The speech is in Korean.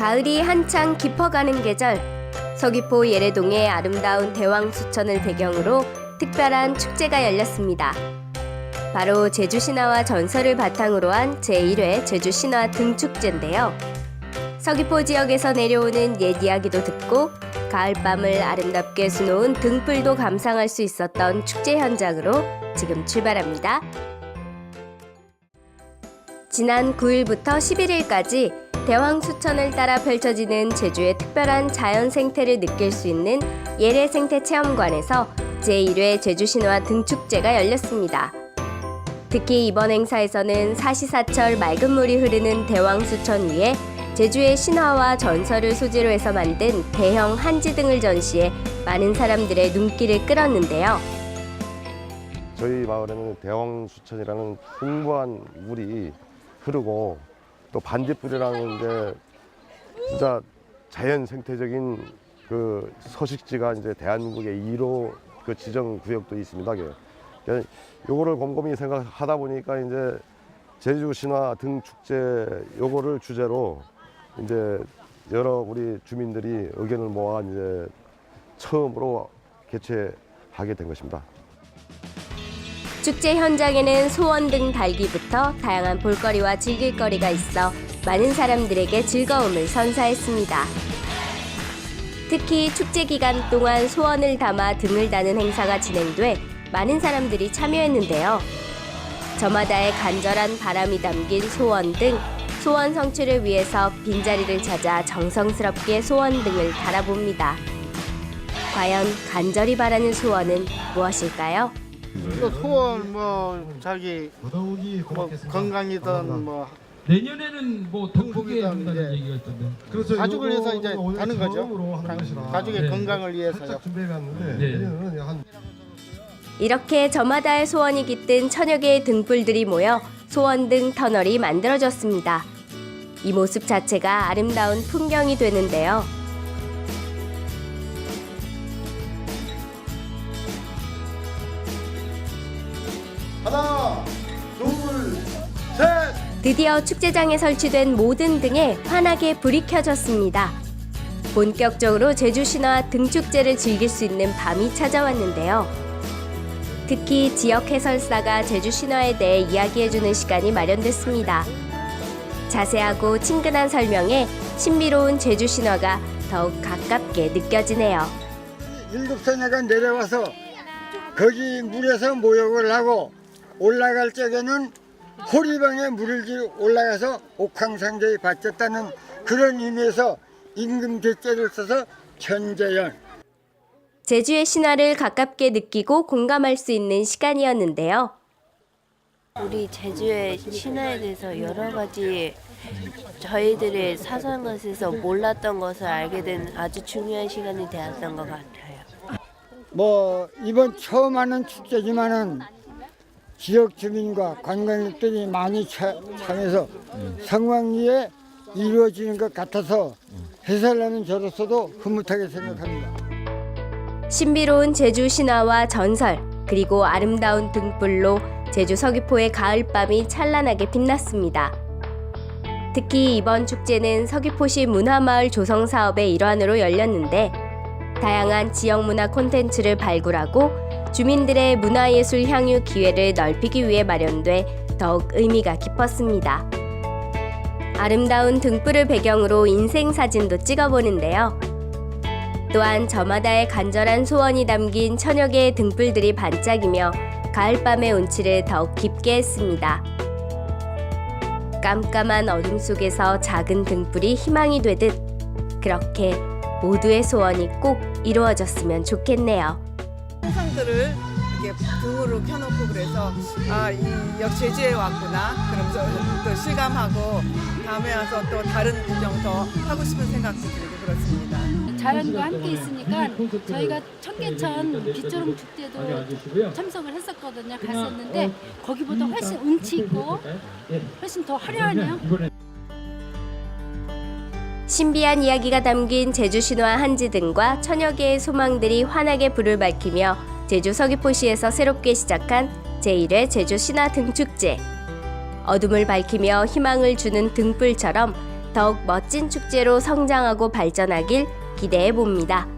가을이 한창 깊어가는 계절 서귀포 예래동의 아름다운 대왕수천을 배경으로 특별한 축제가 열렸습니다. 바로 제주 신화와 전설을 바탕으로 한 제1회 제주 신화 등축제인데요. 서귀포 지역에서 내려오는 옛 이야기도 듣고 가을밤을 아름답게 수놓은 등불도 감상할 수 있었던 축제 현장으로 지금 출발합니다. 지난 9일부터 11일까지 대왕 수천을 따라 펼쳐지는 제주의 특별한 자연 생태를 느낄 수 있는 예래 생태 체험관에서 제1회 제주 신화 등축제가 열렸습니다. 특히 이번 행사에서는 사시사철 맑은 물이 흐르는 대왕수천 위에 제주의 신화와 전설을 소재로 해서 만든 대형 한지 등을 전시해 많은 사람들의 눈길을 끌었는데요. 저희 마을에는 대왕수천이라는 풍부한 물이 흐르고 또 반딧불이라는 게 진짜 자연 생태적인 그 서식지가 이제 대한민국의 1호 그 지정 구역도 있습니다. 그러니까 요거를 곰곰이 생각하다 보니까 이제 제주 신화 등 축제 요거를 주제로 이제 여러 우리 주민들이 의견을 모아 이제 처음으로 개최하게 된 것입니다. 축제 현장에는 소원 등 달기부터 다양한 볼거리와 즐길거리가 있어 많은 사람들에게 즐거움을 선사했습니다. 특히 축제 기간 동안 소원을 담아 등을 다는 행사가 진행돼 많은 사람들이 참여했는데요. 저마다의 간절한 바람이 담긴 소원 등 소원 성취를 위해서 빈자리를 찾아 정성스럽게 소원 등을 달아봅니다. 과연 간절히 바라는 소원은 무엇일까요? 또 소원 뭐 자기 뭐 고맙겠습니다. 건강이든 뭐 내년에는 뭐더 크게 한국이다, 한다는 이제. 얘기가 있던데. 그렇죠. 가족을 위해서 이제 오늘 하는 거죠. 처음으로 하는 것이라 가족의 네. 건강을 위해서요. 살짝 준비해봤는데 네. 내년은 한 이렇게 저마다의 소원이 깃든 천여 개의 등불들이 모여 소원 등 터널이 만들어졌습니다. 이 모습 자체가 아름다운 풍경이 되는데요. 하나, 둘, 셋. 드디어 축제장에 설치된 모든 등에 환하게 불이 켜졌습니다. 본격적으로 제주 신화 등축제를 즐길 수 있는 밤이 찾아왔는데요. 특히 지역 해설사가 제주 신화에 대해 이야기해주는 시간이 마련됐습니다. 자세하고 친근한 설명에 신비로운 제주 신화가 더욱 가깝게 느껴지네요. 일곱 소녀가 내려와서 거기 물에서 모욕을 하고 올라갈 적에는 호리방에 물을 지 올라가서 옥황상제에 바쳤다는 그런 의미에서 임금 대자를 써서 천재연 제주의 신화를 가깝게 느끼고 공감할 수 있는 시간이었는데요. 우리 제주의 신화에 대해서 여러 가지 저희들의 사소한 것에서 몰랐던 것을 알게 된 아주 중요한 시간이 되었던 것 같아요. 뭐 이번 처음 하는 축제지만은 지역 주민과 관광객들이 많이 차, 참여해서 성황리에 이루어지는 것 같아서 해설하는 저로서도 흐뭇하게 생각합니다. 신비로운 제주 신화와 전설, 그리고 아름다운 등불로 제주 서귀포의 가을밤이 찬란하게 빛났습니다. 특히 이번 축제는 서귀포시 문화마을 조성 사업의 일환으로 열렸는데 다양한 지역 문화 콘텐츠를 발굴하고 주민들의 문화예술 향유 기회를 넓히기 위해 마련돼 더욱 의미가 깊었습니다. 아름다운 등불을 배경으로 인생 사진도 찍어보는데요. 또한 저마다의 간절한 소원이 담긴 천여 개의 등불들이 반짝이며 가을밤의 운치를 더욱 깊게 했습니다. 깜깜한 어둠 속에서 작은 등불이 희망이 되듯 그렇게 모두의 소원이 꼭 이루어졌으면 좋겠네요. 항상들을 이렇게 등으로 켜놓고 그래서 아, 이 역시 제주에 왔구나. 그러면서 또 실감하고 다음에 와서 또 다른 구경 더 하고 싶은 생각도 들고 그렇습니다. 자연과 함께 있으니까 저희가 청계천 빗조름 축제도 참석을 했었거든요. 갔었는데 거기보다 훨씬 운치 있고 훨씬 더 화려하네요. 신비한 이야기가 담긴 제주 신화 한지 등과 천여 개의 소망들이 환하게 불을 밝히며 제주 서귀포시에서 새롭게 시작한 제1회 제주 신화 등축제. 어둠을 밝히며 희망을 주는 등불처럼 더욱 멋진 축제로 성장하고 발전하길 기대해 봅니다.